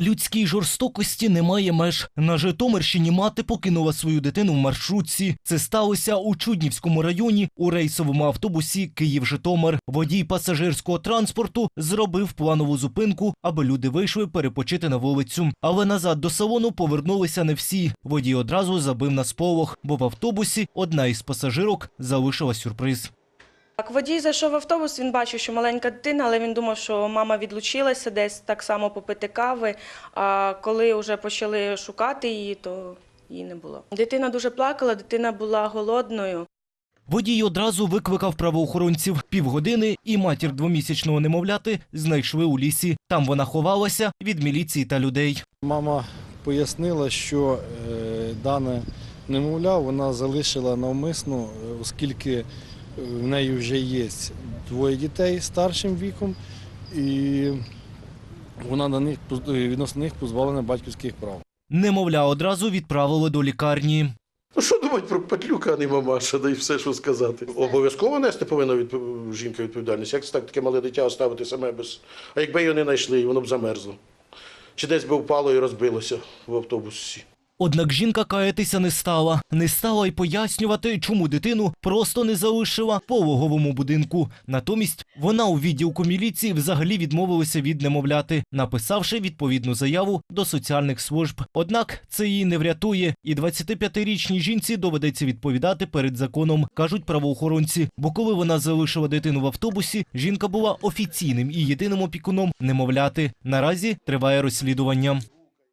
Людській жорстокості немає меж. На Житомирщині мати покинула свою дитину в маршрутці. Це сталося у Чуднівському районі у рейсовому автобусі Київ-Житомир. Водій пасажирського транспорту зробив планову зупинку, аби люди вийшли перепочити на вулицю. Але назад до салону повернулися не всі. Водій одразу забив на сполох, бо в автобусі одна із пасажирок залишила сюрприз. Так, водій зайшов в автобус, він бачив, що маленька дитина, але він думав, що мама відлучилася десь так само попити кави. А коли вже почали шукати її, то її не було. Дитина дуже плакала, дитина була голодною. Водій одразу викликав правоохоронців. Півгодини і матір двомісячного немовляти знайшли у лісі. Там вона ховалася від міліції та людей. Мама пояснила, що е, дане немовля вона залишила навмисно, е, оскільки в неї вже є двоє дітей старшим віком, і вона на них відносно них позбавлена батьківських прав. Немовля одразу відправили до лікарні. Ну що думати про Петлюка, а не мамаша, да і все, що сказати. Обов'язково нести повинна від... жінка відповідальність. Як це так таке мале дитя оставити саме без. А якби його не знайшли, воно б замерзло. Чи десь би впало і розбилося в автобусі. Однак жінка каятися не стала. Не стала й пояснювати, чому дитину просто не залишила в пологовому будинку. Натомість вона у відділку міліції взагалі відмовилася від немовляти, написавши відповідну заяву до соціальних служб. Однак це її не врятує, і 25-річній жінці доведеться відповідати перед законом, кажуть правоохоронці. Бо коли вона залишила дитину в автобусі, жінка була офіційним і єдиним опікуном немовляти. Наразі триває розслідування.